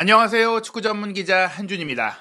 안녕하세요. 축구 전문 기자 한준입니다.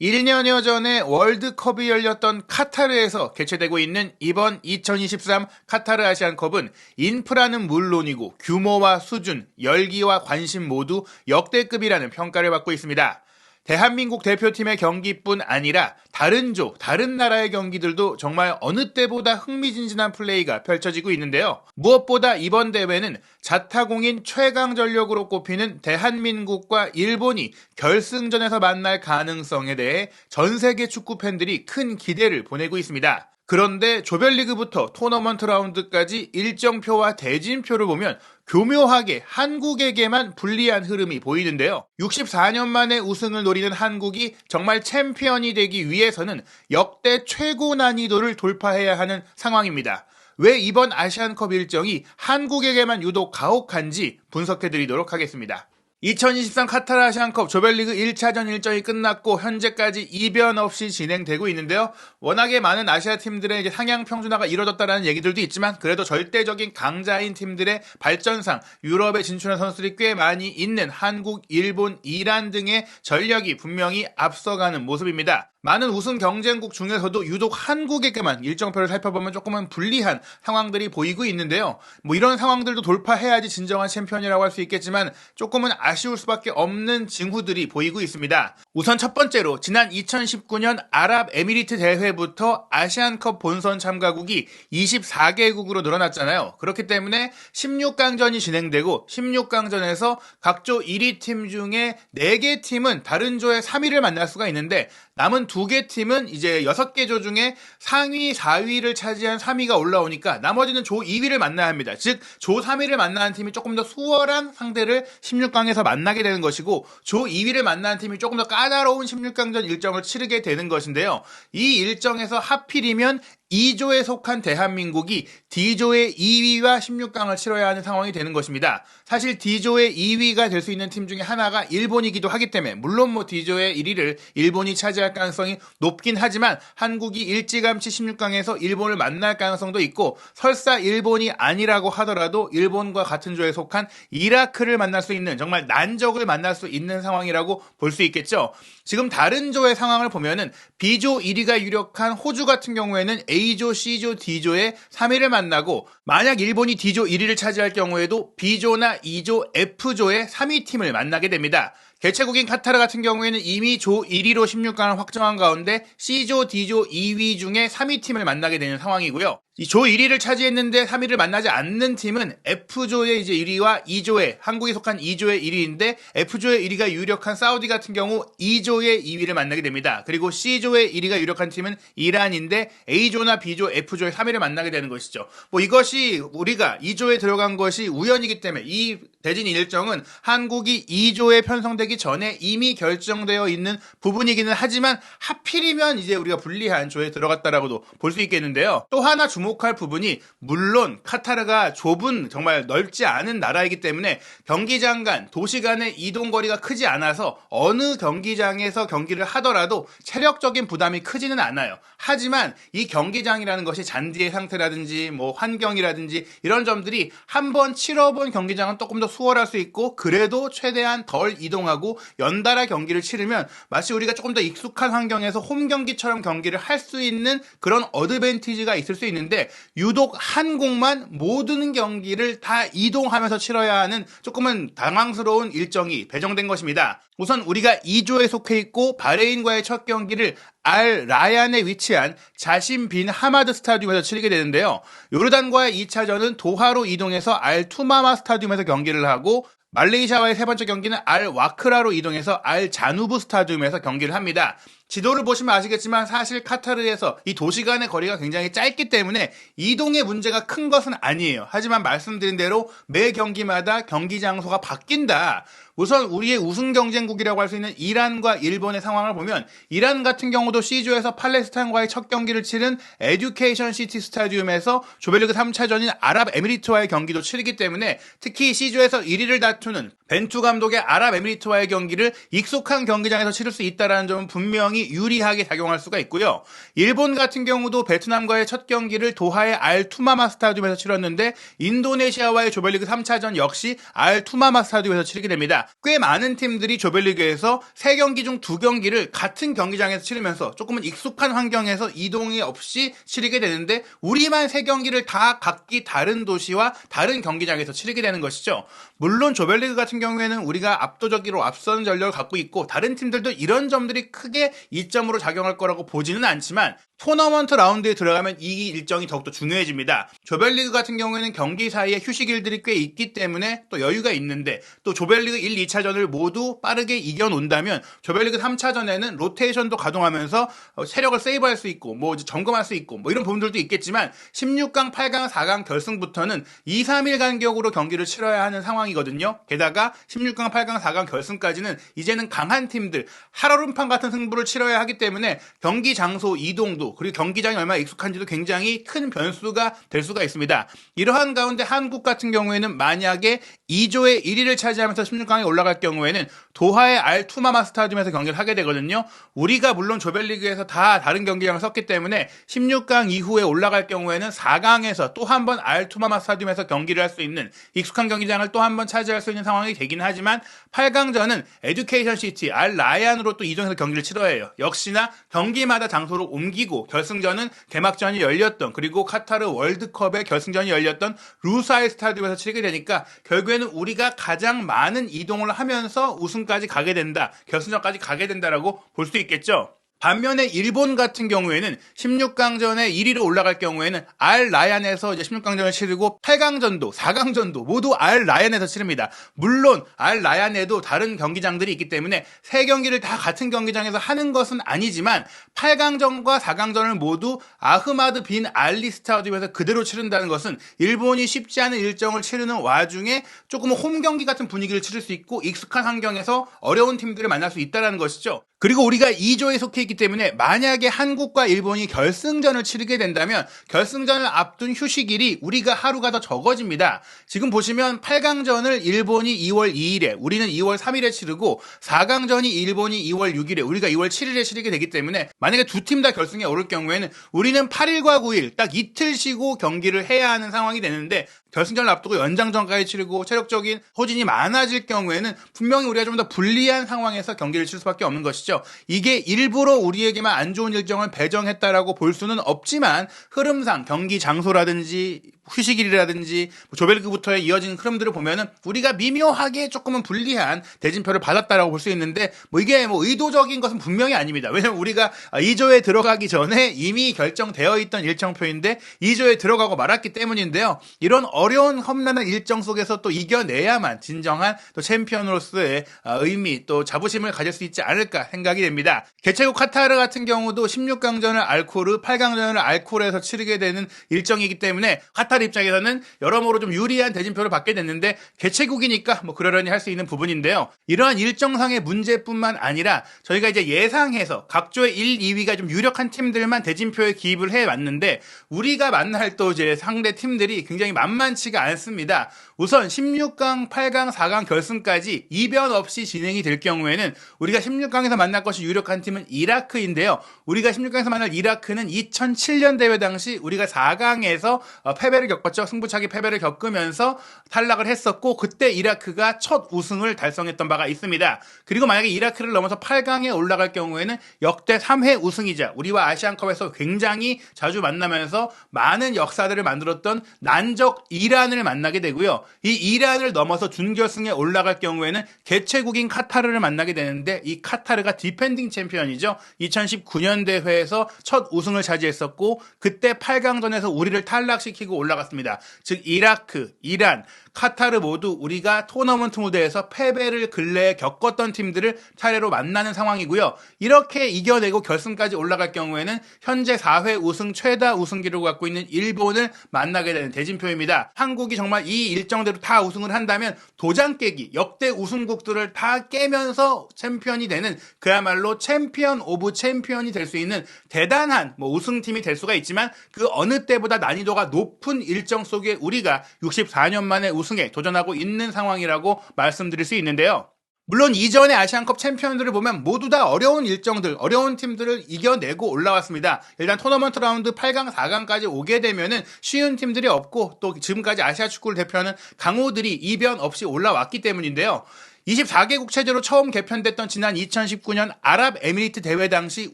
1년여 전에 월드컵이 열렸던 카타르에서 개최되고 있는 이번 2023 카타르 아시안컵은 인프라는 물론이고 규모와 수준, 열기와 관심 모두 역대급이라는 평가를 받고 있습니다. 대한민국 대표팀의 경기뿐 아니라 다른 조, 다른 나라의 경기들도 정말 어느 때보다 흥미진진한 플레이가 펼쳐지고 있는데요. 무엇보다 이번 대회는 자타공인 최강 전력으로 꼽히는 대한민국과 일본이 결승전에서 만날 가능성에 대해 전 세계 축구 팬들이 큰 기대를 보내고 있습니다. 그런데 조별리그부터 토너먼트 라운드까지 일정표와 대진표를 보면 교묘하게 한국에게만 불리한 흐름이 보이는데요. 64년 만에 우승을 노리는 한국이 정말 챔피언이 되기 위해서는 역대 최고 난이도를 돌파해야 하는 상황입니다. 왜 이번 아시안컵 일정이 한국에게만 유독 가혹한지 분석해 드리도록 하겠습니다. 2023 카타르 아시안컵 조별리그 1차전 일정이 끝났고 현재까지 이변 없이 진행되고 있는데요. 워낙에 많은 아시아 팀들의 이제 상향 평준화가 이뤄졌다는 얘기들도 있지만 그래도 절대적인 강자인 팀들의 발전상 유럽에 진출한 선수들이 꽤 많이 있는 한국, 일본, 이란 등의 전력이 분명히 앞서가는 모습입니다. 많은 우승 경쟁국 중에서도 유독 한국에게만 일정표를 살펴보면 조금은 불리한 상황들이 보이고 있는데요. 뭐 이런 상황들도 돌파해야지 진정한 챔피언이라고 할 수 있겠지만 조금은 아쉬울 수밖에 없는 징후들이 보이고 있습니다. 우선 첫 번째로 지난 2019년 아랍에미리트 대회부터 아시안컵 본선 참가국이 24개국으로 늘어났잖아요. 그렇기 때문에 16강전이 진행되고 16강전에서 각조 1위 팀 중에 4개 팀은 다른 조의 3위를 만날 수가 있는데 남은 두 개 팀은 이제 6개 조 중에 상위 4위를 차지한 3위가 올라오니까 나머지는 조 2위를 만나야 합니다. 즉, 조 3위를 만나는 팀이 조금 더 수월한 상대를 16강에서 만나게 되는 것이고, 조 2위를 만나는 팀이 조금 더 까다로운 16강전 일정을 치르게 되는 것인데요. 이 일정에서 하필이면 2조에 속한 대한민국이 D조의 2위와 16강을 치러야 하는 상황이 되는 것입니다. 사실 D조의 2위가 될 수 있는 팀 중에 하나가 일본이기도 하기 때문에 물론 뭐 D조의 1위를 일본이 차지할 가능성이 높긴 하지만 한국이 일찌감치 16강에서 일본을 만날 가능성도 있고 설사 일본이 아니라고 하더라도 일본과 같은 조에 속한 이라크를 만날 수 있는 정말 난적을 만날 수 있는 상황이라고 볼 수 있겠죠. 지금 다른 조의 상황을 보면은 B조 1위가 유력한 호주 같은 경우에는 A조, C조, D조의 3위를 만나고 만약 일본이 D조 1위를 차지할 경우에도 B조나 E조, F조의 3위 팀을 만나게 됩니다. 개최국인 카타르 같은 경우에는 이미 조 1위로 16강을 확정한 가운데 C조, D조 2위 중에 3위 팀을 만나게 되는 상황이고요. 이 조 1위를 차지했는데 3위를 만나지 않는 팀은 F조의 이제 1위와 2조의 한국이 속한 2조의 1위인데 F조의 1위가 유력한 사우디 같은 경우 2조의 2위를 만나게 됩니다. 그리고 C조의 1위가 유력한 팀은 이란인데 A조나 B조, F조의 3위를 만나게 되는 것이죠. 뭐 이것이 우리가 2조에 들어간 것이 우연이기 때문에 이 대진 일정은 한국이 2조에 편성되기 전에 이미 결정되어 있는 부분이기는 하지만 하필이면 이제 우리가 불리한 조에 들어갔다라고도 볼 수 있겠는데요. 또 하나 주목 주목할 부분이 물론 카타르가 좁은 정말 넓지 않은 나라이기 때문에 경기장 간 도시 간의 이동 거리가 크지 않아서 어느 경기장에서 경기를 하더라도 체력적인 부담이 크지는 않아요. 하지만 이 경기장이라는 것이 잔디의 상태라든지 뭐 환경이라든지 이런 점들이 한번 치러본 경기장은 조금 더 수월할 수 있고 그래도 최대한 덜 이동하고 연달아 경기를 치르면 마치 우리가 조금 더 익숙한 환경에서 홈 경기처럼 경기를 할 수 있는 그런 어드밴티지가 있을 수 있는데 유독 한 곡만 모든 경기를 다 이동하면서 치러야 하는 조금은 당황스러운 일정이 배정된 것입니다. 우선 우리가 2조에 속해 있고 바레인과의 첫 경기를 알 라얀에 위치한 자신 빈 하마드 스타디움에서 치르게 되는데요. 요르단과의 2차전은 도하로 이동해서 알 투마마 스타디움에서 경기를 하고 말레이시아와의 세 번째 경기는 알 와크라로 이동해서 알 자누브 스타디움에서 경기를 합니다. 지도를 보시면 아시겠지만 사실 카타르에서 이 도시 간의 거리가 굉장히 짧기 때문에 이동의 문제가 큰 것은 아니에요. 하지만 말씀드린 대로 매 경기마다 경기 장소가 바뀐다. 우선 우리의 우승 경쟁국이라고 할 수 있는 이란과 일본의 상황을 보면 이란 같은 경우도 C조에서 팔레스타인과의 첫 경기를 치른 에듀케이션 시티 스타디움에서 조별리그 3차전인 아랍에미리트와의 경기도 치르기 때문에 특히 C조에서 1위를 다투는 벤투 감독의 아랍에미리트와의 경기를 익숙한 경기장에서 치를 수 있다는 점은 분명히 굉장히 유리하게 작용할 수가 있고요. 일본 같은 경우도 베트남과의 첫 경기를 도하의 알투마마 스타디움에서 치렀는데 인도네시아와의 조별리그 3차전 역시 알투마마 스타디움에서 치르게 됩니다. 꽤 많은 팀들이 조별리그에서 3경기 중 2경기를 같은 경기장에서 치르면서 조금은 익숙한 환경에서 이동이 없이 치르게 되는데 우리만 3경기를 다 각기 다른 도시와 다른 경기장에서 치르게 되는 것이죠. 물론 조별리그 같은 경우에는 우리가 압도적으로 앞선 전력을 갖고 있고 다른 팀들도 이런 점들이 크게 이점으로 작용할 거라고 보지는 않지만 토너먼트 라운드에 들어가면 이 일정이 더욱더 중요해집니다. 조별리그 같은 경우에는 경기 사이에 휴식일들이 꽤 있기 때문에 또 여유가 있는데 또 조별리그 1, 2차전을 모두 빠르게 이겨놓는다면 조별리그 3차전에는 로테이션도 가동하면서 어, 세력을 세이브할 수 있고 뭐 점검할 수 있고 뭐 이런 부분들도 있겠지만 16강, 8강, 4강 결승부터는 2, 3일 간격으로 경기를 치러야 하는 상황이거든요. 게다가 16강, 8강, 4강 결승까지는 이제는 강한 팀들 하루름판 같은 승부를 치러야 하기 때문에 경기 장소 이동도 그리고 경기장이 얼마나 익숙한지도 굉장히 큰 변수가 될 수가 있습니다. 이러한 가운데 한국 같은 경우에는 만약에 2조의 1위를 차지하면서 16강에 올라갈 경우에는 도하의 알투마마 스타디움에서 경기를 하게 되거든요. 우리가 물론 조별리그에서 다 다른 경기장을 썼기 때문에 16강 이후에 올라갈 경우에는 4강에서 또 한 번 알투마마 스타디움에서 경기를 할 수 있는 익숙한 경기장을 또 한 번 차지할 수 있는 상황이 되긴 하지만 8강전은 에듀케이션 시티 알 라이안으로 또 이동해서 경기를 치러야 해요. 역시나 경기마다 장소를 옮기고 결승전은 개막전이 열렸던 그리고 카타르 월드컵의 결승전이 열렸던 루사일 스타디움에서 치르게 되니까 결국에는 우리가 가장 많은 이동을 하면서 우승까지 가게 된다. 결승전까지 가게 된다라고 볼 수 있겠죠. 반면에 일본 같은 경우에는 16강전에 1위로 올라갈 경우에는 알 라얀에서 이제 16강전을 치르고 8강전도, 4강전도 모두 알 라얀에서 치릅니다. 물론 알 라얀에도 다른 경기장들이 있기 때문에 세 경기를 다 같은 경기장에서 하는 것은 아니지만 8강전과 4강전을 모두 아흐마드 빈 알리 스타디움에서 그대로 치른다는 것은 일본이 쉽지 않은 일정을 치르는 와중에 조금 홈 경기 같은 분위기를 치를 수 있고 익숙한 환경에서 어려운 팀들을 만날 수 있다는 것이죠. 그리고 우리가 2조에 속해 있기 때문에 만약에 한국과 일본이 결승전을 치르게 된다면 결승전을 앞둔 휴식일이 우리가 하루가 더 적어집니다. 지금 보시면 8강전을 일본이 2월 2일에 우리는 2월 3일에 치르고 4강전이 일본이 2월 6일에 우리가 2월 7일에 치르게 되기 때문에 만약에 두 팀 다 결승에 오를 경우에는 우리는 8일과 9일 딱 이틀 쉬고 경기를 해야 하는 상황이 되는데 결승전을 앞두고 연장전까지 치르고 체력적인 호진이 많아질 경우에는 분명히 우리가 좀 더 불리한 상황에서 경기를 칠 수밖에 없는 것이죠. 이게 일부러 우리에게만 안 좋은 일정을 배정했다라고 볼 수는 없지만 흐름상 경기 장소라든지 휴식일이라든지 뭐 조별리그부터의 이어진 흐름들을 보면은 우리가 미묘하게 조금은 불리한 대진표를 받았다라고 볼 수 있는데 뭐 이게 뭐 의도적인 것은 분명히 아닙니다. 왜냐면 우리가 2조에 들어가기 전에 이미 결정되어 있던 일정표인데 2조에 들어가고 말았기 때문인데요. 이런 어려운 험난한 일정 속에서 또 이겨내야만 진정한 또 챔피언으로서의 어, 의미 또 자부심을 가질 수 있지 않을까 생각이 됩니다. 개최국 카타르 같은 경우도 16강전을 알코르, 8강전을 알코르에서 치르게 되는 일정이기 때문에 카타르 입장에서는 여러모로 좀 유리한 대진표를 받게 됐는데 개최국이니까 뭐 그러려니 할 수 있는 부분인데요. 이러한 일정상의 문제뿐만 아니라 저희가 이제 예상해서 각조의 1, 2위가 좀 유력한 팀들만 대진표에 기입을 해 왔는데 우리가 만날 또 이제 상대 팀들이 굉장히 만만치가 않습니다. 우선 16강, 8강, 4강 결승까지 이변 없이 진행이 될 경우에는 우리가 16강에서 만날 것이 유력한 팀은 이라크인데요. 우리가 16강에서 만날 이라크는 2007년 대회 당시 우리가 4강에서 어, 패배를 겪었죠. 승부차기 패배를 겪으면서 탈락을 했었고 그때 이라크가 첫 우승을 달성했던 바가 있습니다. 그리고 만약에 이라크를 넘어서 8강에 올라갈 경우에는 역대 3회 우승이자 우리와 아시안컵에서 굉장히 자주 만나면서 많은 역사들을 만들었던 난적 이란을 만나게 되고요. 이 이란을 넘어서 준결승에 올라갈 경우에는 개최국인 카타르를 만나게 되는데 이 카타르가 디펜딩 챔피언이죠. 2019년 대회에서 첫 우승을 차지했었고 그때 8강전에서 우리를 탈락시키고 올라 갔습니다. 즉 이라크, 이란, 카타르 모두 우리가 토너먼트 무대에서 패배를 근래에 겪었던 팀들을 차례로 만나는 상황이고요. 이렇게 이겨내고 결승까지 올라갈 경우에는 현재 4회 우승 최다 우승 기록을 갖고 있는 일본을 만나게 되는 대진표입니다. 한국이 정말 이 일정대로 다 우승을 한다면 도장 깨기 역대 우승국들을 다 깨면서 챔피언이 되는 그야말로 챔피언 오브 챔피언이 될 수 있는 대단한 뭐 우승팀이 될 수가 있지만 그 어느 때보다 난이도가 높은 일정 속에 우리가 64년 만에 우승에 도전하고 있는 상황이라고 말씀드릴 수 있는데요. 물론 이전의 아시안컵 챔피언들을 보면 모두 다 어려운 일정들, 어려운 팀들을 이겨내고 올라왔습니다. 일단 토너먼트 라운드 8강, 4강까지 오게 되면은 쉬운 팀들이 없고 또 지금까지 아시아 축구를 대표하는 강호들이 이변 없이 올라왔기 때문인데요. 24개국 체제로 처음 개편됐던 지난 2019년 아랍에미리트 대회 당시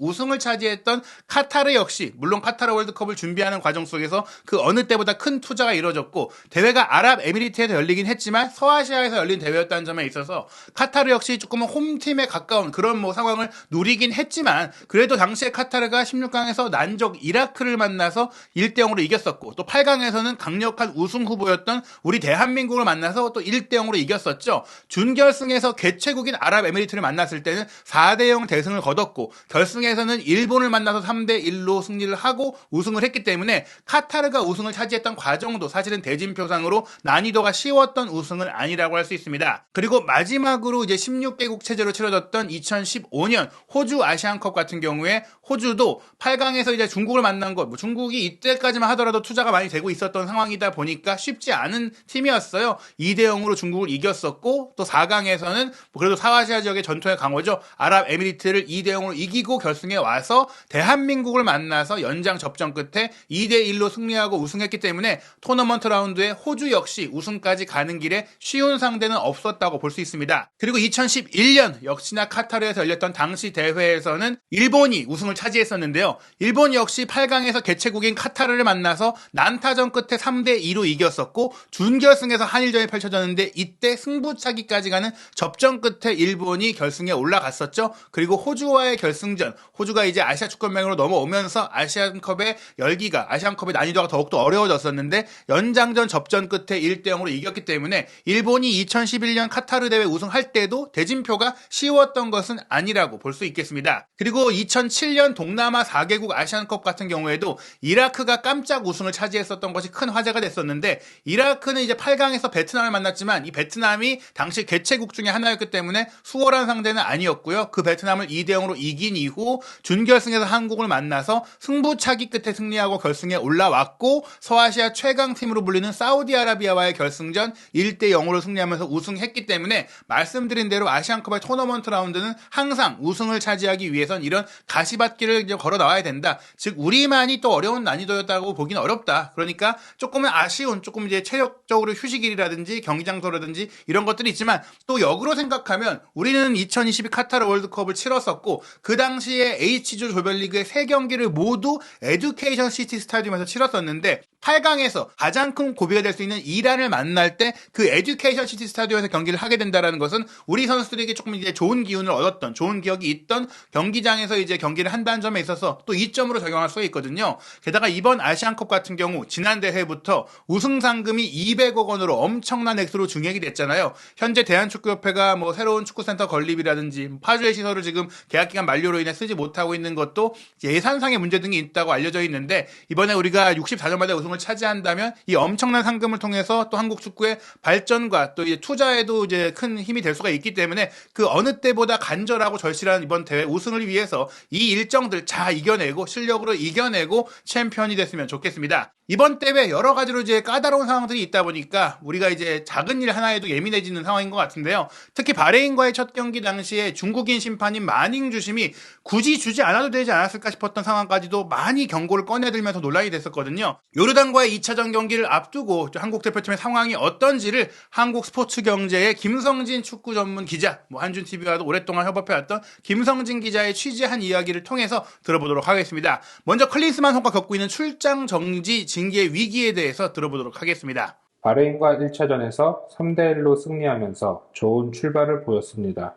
우승을 차지했던 카타르 역시 물론 카타르 월드컵을 준비하는 과정 속에서 그 어느 때보다 큰 투자가 이루어졌고 대회가 아랍에미리트에서 열리긴 했지만 서아시아에서 열린 대회였다는 점에 있어서 카타르 역시 조금은 홈팀에 가까운 그런 뭐 상황을 누리긴 했지만 그래도 당시에 카타르가 16강에서 난적 이라크를 만나서 1대 0으로 이겼었고 또 8강에서는 강력한 우승 후보였던 우리 대한민국을 만나서 또 1대 0으로 이겼었죠. 준결승 결승에서 개최국인 아랍에미리트를 만났을 때는 4대 0 대승을 거뒀고 결승에서는 일본을 만나서 3대 1로 승리를 하고 우승을 했기 때문에 카타르가 우승을 차지했던 과정도 사실은 대진표상으로 난이도가 쉬웠던 우승은 아니라고 할 수 있습니다. 그리고 마지막으로 이제 16개국 체제로 치러졌던 2015년 호주 아시안컵 같은 경우에 호주도 8강에서 이제 중국을 만난 것, 뭐 중국이 이때까지만 하더라도 투자가 많이 되고 있었던 상황이다 보니까 쉽지 않은 팀이었어요. 2대 0으로 중국을 이겼었고 또 4강에서는 뭐 그래도 사아시아 지역의 전통의 강호죠. 아랍에미리트를 2대 0으로 이기고 결승에 와서 대한민국을 만나서 연장 접전 끝에 2대 1로 승리하고 우승했기 때문에 토너먼트 라운드에 호주 역시 우승까지 가는 길에 쉬운 상대는 없었다고 볼 수 있습니다. 그리고 2011년 역시나 카타르에서 열렸던 당시 대회에서는 일본이 우승을 차지했었는데요. 일본 역시 8강에서 개최국인 카타르를 만나서 난타전 끝에 3대 2로 이겼었고 준결승에서 한일전이 펼쳐졌는데 이때 승부차기까지 가는 접전 끝에 일본이 결승에 올라갔었죠. 그리고 호주와의 결승전, 호주가 이제 아시아 축구연맹으로 넘어오면서 아시안컵의 열기가 아시안컵의 난이도가 더욱더 어려워졌었는데 연장전 접전 끝에 1대 0으로 이겼기 때문에 일본이 2011년 카타르 대회 우승할 때도 대진표가 쉬웠던 것은 아니라고 볼 수 있겠습니다. 그리고 2007년 동남아 4개국 아시안컵 같은 경우에도 이라크가 깜짝 우승을 차지했었던 것이 큰 화제가 됐었는데 이라크는 이제 8강에서 베트남을 만났지만 이 베트남이 당시 개최국 중에 하나였기 때문에 수월한 상대는 아니었고요. 그 베트남을 2대 0으로 이긴 이후 준결승에서 한국을 만나서 승부차기 끝에 승리하고 결승에 올라왔고 서아시아 최강 팀으로 불리는 사우디아라비아와의 결승전 1대 0으로 승리하면서 우승했기 때문에 말씀드린 대로 아시안컵의 토너먼트 라운드는 항상 우승을 차지하기 위해선 이런 가시밭 길을 이제 걸어 나와야 된다. 즉 우리만이 또 어려운 난이도였다고 보기는 어렵다. 그러니까 조금은 아쉬운 조금 이제 체력적으로 휴식일이라든지 경기장소라든지 이런 것들이 있지만 또 역으로 생각하면 우리는 2022 카타르 월드컵을 치렀었고 그 당시에 H조 조별리그의 세 경기를 모두 에듀케이션 시티 스타디움에서 치렀었는데 8강에서 가장 큰 고비가 될 수 있는 이란을 만날 때 그 에듀케이션 시티 스타디움에서 경기를 하게 된다라는 것은 우리 선수들에게 조금 이제 좋은 기운을 얻었던 좋은 기억이 있던 경기장에서 이제 경기를 한 다는 점에 있어서 또 이점으로 적용할 수가 있거든요. 게다가 이번 아시안컵 같은 경우 지난 대회부터 우승 상금이 200억 원으로 엄청난 액수로 증액이 됐잖아요. 현재 대한축구협회가 뭐 새로운 축구센터 건립이라든지 파주의 시설을 지금 계약 기간 만료로 인해 쓰지 못하고 있는 것도 예산상의 문제 등이 있다고 알려져 있는데 이번에 우리가 64년 만에 우승을 차지한다면 이 엄청난 상금을 통해서 또 한국 축구의 발전과 또 이제 투자에도 이제 큰 힘이 될 수가 있기 때문에 그 어느 때보다 간절하고 절실한 이번 대회 우승을 위해서 이 일정 들 잘 이겨내고 실력으로 이겨내고 챔피언이 됐으면 좋겠습니다. 이번 대회 여러 가지로 이제 까다로운 상황들이 있다 보니까 우리가 이제 작은 일 하나에도 예민해지는 상황인 것 같은데요. 특히 바레인과의 첫 경기 당시에 중국인 심판인 마닝 주심이 굳이 주지 않아도 되지 않았을까 싶었던 상황까지도 많이 경고를 꺼내들면서 논란이 됐었거든요. 요르단과의 2차전 경기를 앞두고 한국 대표팀의 상황이 어떤지를 한국 스포츠 경제의 김성진 축구 전문 기자, 뭐 한준 TV와도 오랫동안 협업해왔던 김성진 기자의 취재한 이야기를 통해서 들어보도록 하겠습니다. 먼저 클린스만 선수가 겪고 있는 출장 정지 징계 위기에 대해서 들어보도록 하겠습니다. 바레인과 1차전에서 3대1로 승리하면서 좋은 출발을 보였습니다.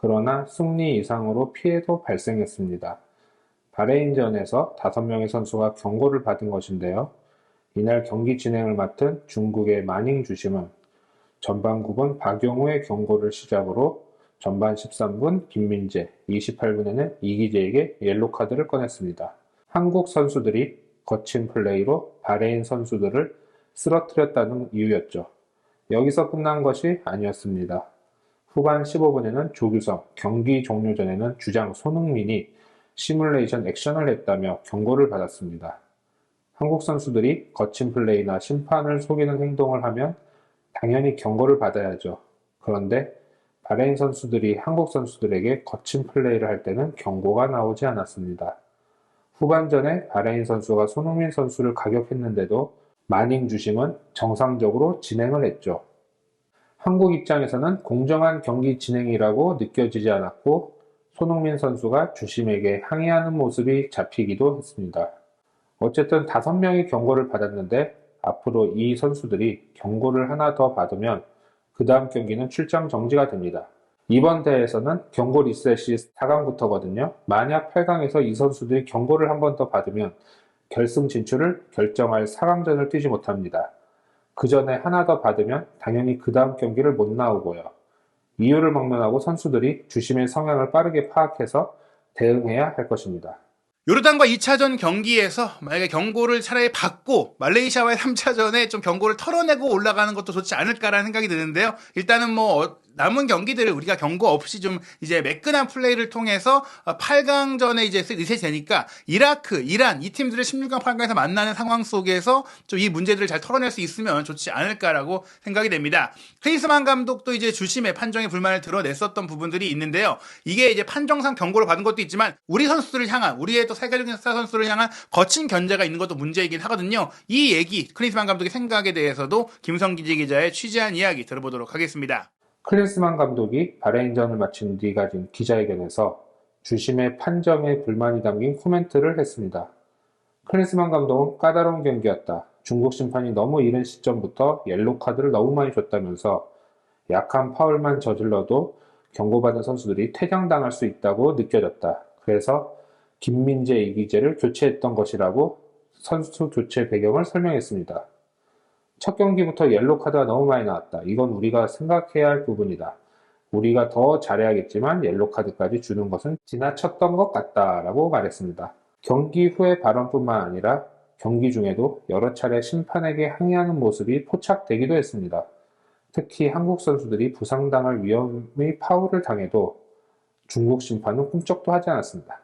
그러나 승리 이상으로 피해도 발생했습니다. 바레인전에서 5명의 선수가 경고를 받은 것인데요. 이날 경기 진행을 맡은 중국의 마닝 주심은 전반 9분 박용우의 경고를 시작으로 전반 13분 김민재, 28분에는 이기재에게 옐로 카드를 꺼냈습니다. 한국 선수들이 거친 플레이로 바레인 선수들을 쓰러뜨렸다는 이유였죠. 여기서 끝난 것이 아니었습니다. 후반 15분에는 조규성, 경기 종료 전에는 주장 손흥민이 시뮬레이션 액션을 했다며 경고를 받았습니다. 한국 선수들이 거친 플레이나 심판을 속이는 행동을 하면 당연히 경고를 받아야죠. 그런데 바레인 선수들이 한국 선수들에게 거친 플레이를 할 때는 경고가 나오지 않았습니다. 후반전에 바레인 선수가 손흥민 선수를 가격했는데도 마닝 주심은 정상적으로 진행을 했죠. 한국 입장에서는 공정한 경기 진행이라고 느껴지지 않았고 손흥민 선수가 주심에게 항의하는 모습이 잡히기도 했습니다. 어쨌든 다섯 명이 경고를 받았는데 앞으로 이 선수들이 경고를 하나 더 받으면 그 다음 경기는 출장 정지가 됩니다. 이번 대회에서는 경고 리셋이 4강부터거든요. 만약 8강에서 이 선수들이 경고를 한 번 더 받으면 결승 진출을 결정할 4강전을 뛰지 못합니다. 그 전에 하나 더 받으면 당연히 그 다음 경기를 못 나오고요. 이유를 막론하고 선수들이 주심의 성향을 빠르게 파악해서 대응해야 할 것입니다. 요르단과 2차전 경기에서 만약에 경고를 차라리 받고 말레이시아와의 3차전에 좀 경고를 털어내고 올라가는 것도 좋지 않을까라는 생각이 드는데요. 일단은 뭐 어, 남은 경기들을 우리가 경고 없이 좀 이제 매끈한 플레이를 통해서 8강전에 이제 리셋이 되니까 이라크, 이란 이 팀들을 16강, 8강에서 만나는 상황 속에서 좀 이 문제들을 잘 털어낼 수 있으면 좋지 않을까라고 생각이 됩니다. 크리스만 감독도 이제 주심의 판정에 불만을 드러냈었던 부분들이 있는데요. 이게 이제 판정상 경고를 받은 것도 있지만 우리 선수들을 향한 우리의 또 세계적인 스타 선수를 향한 거친 견제가 있는 것도 문제이긴 하거든요. 이 얘기 크리스만 감독의 생각에 대해서도 김성기지 기자의 취재한 이야기 들어보도록 하겠습니다. 클린스만 감독이 바레인전을 마친 뒤 가진 기자회견에서 주심의 판정에 불만이 담긴 코멘트를 했습니다. 클린스만 감독은 까다로운 경기였다. 중국 심판이 너무 이른 시점부터 옐로 카드를 너무 많이 줬다면서 약한 파울만 저질러도 경고받은 선수들이 퇴장당할 수 있다고 느껴졌다. 그래서 김민재 이기재를 교체했던 것이라고 선수 교체 배경을 설명했습니다. 첫 경기부터 옐로 카드가 너무 많이 나왔다. 이건 우리가 생각해야 할 부분이다. 우리가 더 잘해야겠지만 옐로 카드까지 주는 것은 지나쳤던 것 같다라고 말했습니다. 경기 후의 발언뿐만 아니라 경기 중에도 여러 차례 심판에게 항의하는 모습이 포착되기도 했습니다. 특히 한국 선수들이 부상당할 위험의 파울을 당해도 중국 심판은 꿈쩍도 하지 않았습니다.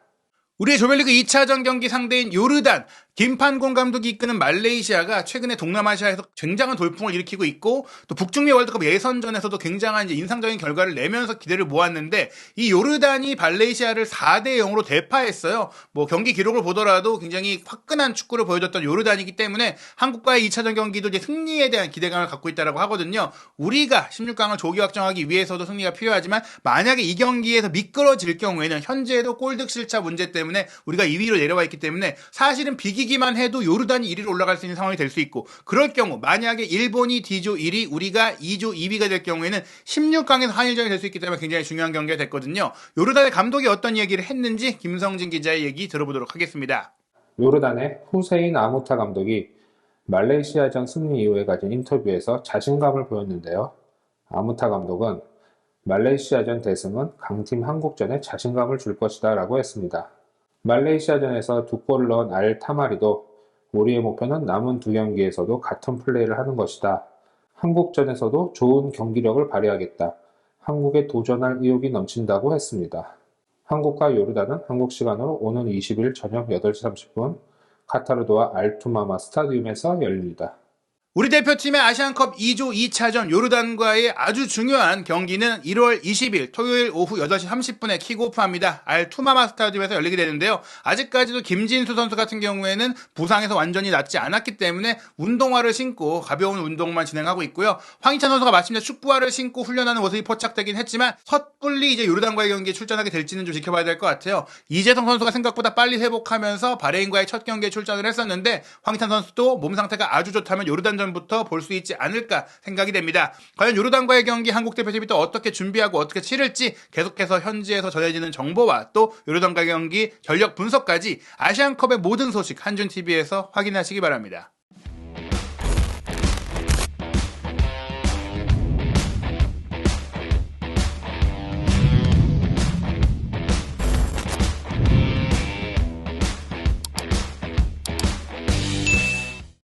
우리의 조별리그 2차전 경기 상대인 요르단 김판공 감독이 이끄는 말레이시아가 최근에 동남아시아에서 굉장한 돌풍을 일으키고 있고 또 북중미 월드컵 예선전에서도 굉장한 인상적인 결과를 내면서 기대를 모았는데 이 요르단이 말레이시아를 4대 0으로 대파했어요. 뭐 경기 기록을 보더라도 굉장히 화끈한 축구를 보여줬던 요르단이기 때문에 한국과의 2차전 경기도 이제 승리에 대한 기대감을 갖고 있다라고 하거든요. 우리가 16강을 조기 확정하기 위해서도 승리가 필요하지만 만약에 이 경기에서 미끄러질 경우에는 현재도 골득 실차 문제 때문에 우리가 2위로 내려와 있기 때문에 사실은 비기 이기기만 해도 요르단이 1위로 올라갈 수 있는 상황이 될 수 있고 그럴 경우 만약에 일본이 D조 1위 우리가 2조 2위가 될 경우에는 16강에서 한일전이 될 수 있기 때문에 굉장히 중요한 경기가 됐거든요. 요르단의 감독이 어떤 얘기를 했는지 김성진 기자의 얘기 들어보도록 하겠습니다. 요르단의 후세인 아무타 감독이 말레이시아전 승리 이후에 가진 인터뷰에서 자신감을 보였는데요. 아무타 감독은 말레이시아전 대승은 강팀 한국전에 자신감을 줄 것이다 라고 했습니다. 말레이시아전에서 두 골을 넣은 알 타마리도 우리의 목표는 남은 두 경기에서도 같은 플레이를 하는 것이다. 한국전에서도 좋은 경기력을 발휘하겠다. 한국에 도전할 의욕이 넘친다고 했습니다. 한국과 요르단은 한국 시간으로 오는 20일 저녁 8시 30분 카타르도와 알투마마 스타디움에서 열립니다. 우리 대표팀의 아시안컵 2조 2차전 요르단과의 아주 중요한 경기는 1월 20일 토요일 오후 8시 30분에 킥오프합니다. 알투마마 스타디움에서 열리게 되는데요. 아직까지도 김진수 선수 같은 경우에는 부상에서 완전히 낫지 않았기 때문에 운동화를 신고 가벼운 운동만 진행하고 있고요. 황희찬 선수가 마침내 축구화를 신고 훈련하는 모습이 포착되긴 했지만 섣불리 이제 요르단과의 경기에 출전하게 될지는 좀 지켜봐야 될 것 같아요. 이재성 선수가 생각보다 빨리 회복하면서 바레인과의 첫 경기에 출전을 했었는데 황희찬 선수도 몸 상태가 아주 좋다면 요르단 전부터 볼 수 있지 않을까 생각이 됩니다. 과연 요르단과의 경기 한국 대표팀이 또 어떻게 준비하고 어떻게 치를지 계속해서 현지에서 전해지는 정보와 또 요르단과의 경기 전력 분석까지 아시안컵의 모든 소식 한준TV에서 확인하시기 바랍니다.